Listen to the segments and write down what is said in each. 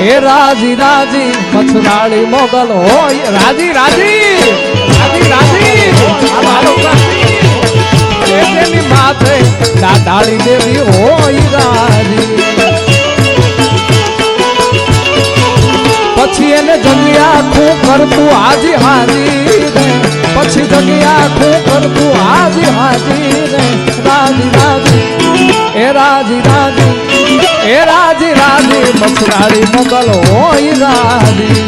એ રાજી રાજી પછરાળી મોગલ હોય. રાજી રાજી રાજી રાજી. એની માથે દાદાળી દેવી હોય રાજી. પછી એને જગ્યા ખૂબ કરતું હાજી હાજી. પછી જગ્યા ખૂબ કરતું હાજી હાજી. રાજી રાજી મછરાળી મોગલ હોય રાજી.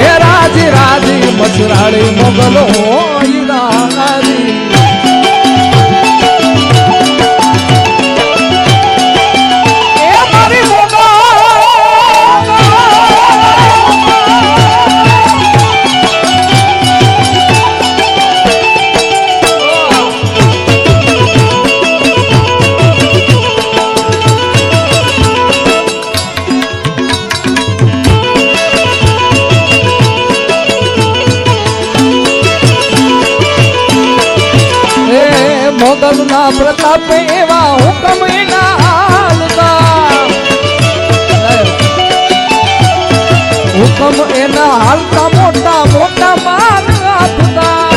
એ રાજી રાજી મછરાળી મોગલ હોય મોગલ ના પ્રતાપે એવા હુકમ એના હાલતા. હુકમ એના હાલતા મોટા મોટા માન આપતા.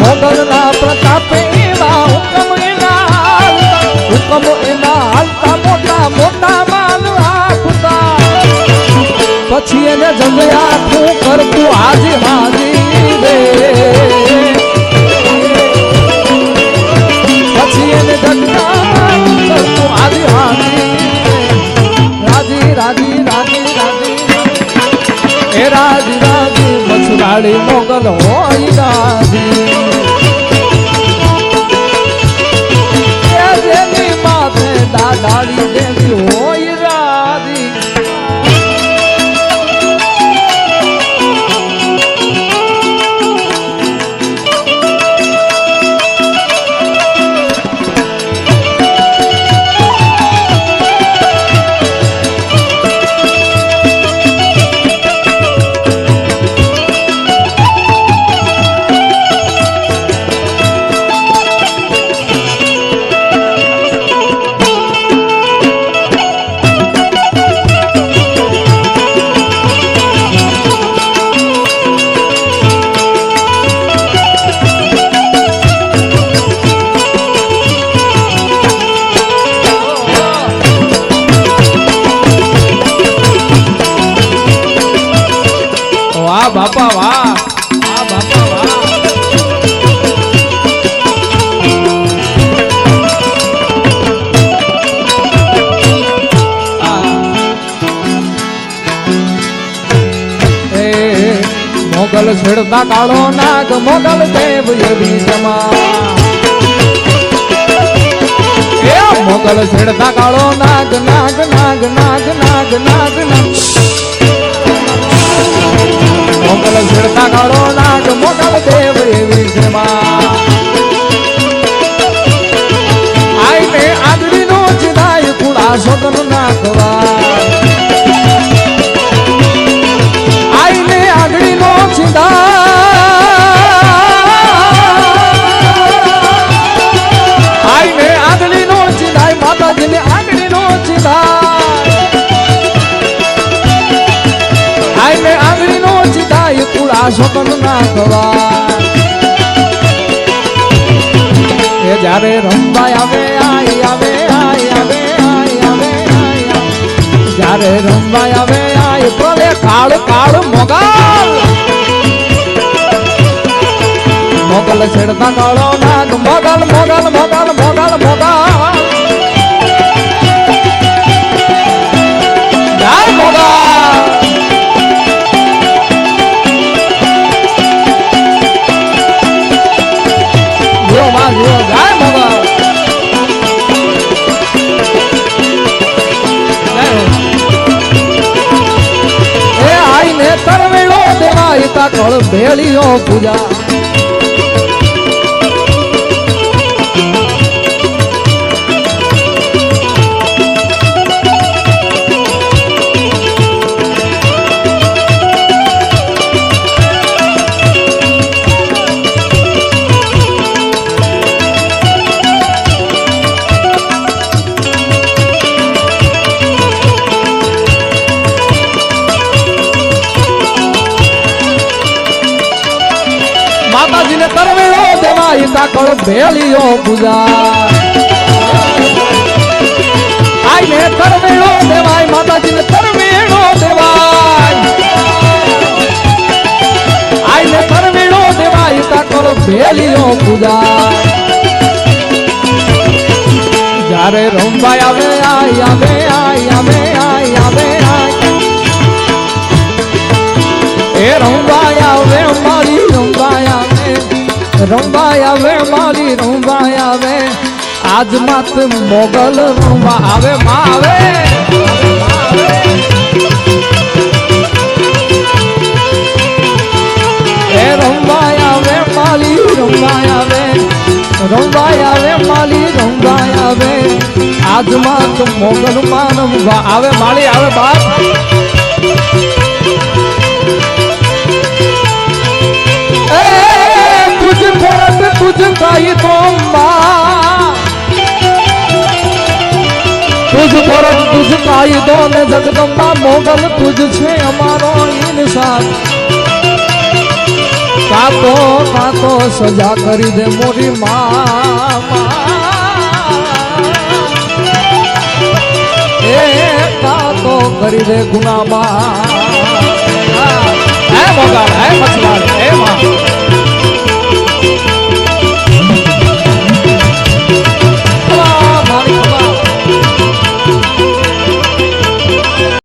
મોગલ ના પ્રતાપે એવા હુકમ એના હુકમ એના હાલતા મોટા મોટા માન આપતા. પછી એને જગ્યા તું કરતું આજે હાજી મછરાળી મોગલ હોય દાદી દાદાળી દેવી હોય મોગલ છેડતા કાળો નાગ, મોગલ દેવ એવી જમા મોગલ છેડતા કાળો નાગ નાગ નાગ નાગ નાગ નાગ નાગ. મોગલ છેડતા કાળો સદન નાખવા એ જ્યારે રમવા આવે આઈ આવે આઈ આવે આઈ આવે જ્યારે રમવા આવે આઈ પ્રલે કાળ કાળ મોગલ. મોગલ છેડતા કાળો નાગ, મોગલ મોગલ મોગલ મોગલ મોગલ. દેવાય તા કળ ભેળીઓ પૂજા મોકળ ભેલીઓ પૂજા. આઈને તરવેણો દેવાય, માતાજીને તરવેણો દેવાય. આઈને તરવેણો દેવાય કરો ભેલીઓ પૂજા. જ્યારે રંભાઈ આવે આવે રંબાઈ આવે મારી રંબાઈ આવે આજ માત મોગલ રંબા આવે, માં આવે. એ રંબાઈ આવે માલી રંબાઈ આવે રંબાઈ આવે માલી રંબાઈ આવે આજ માત મોગલ માનવ આવે માળી આવે બાપ જાય તો તુજ ફરજ તુજ કાયદો ને જગદંબા મોગલ તુજ છે અમારો ઇન્સાન. કાતો કાતો સજા કરી દે મોરી મા એ કાતો કરી દે ગુનામાં.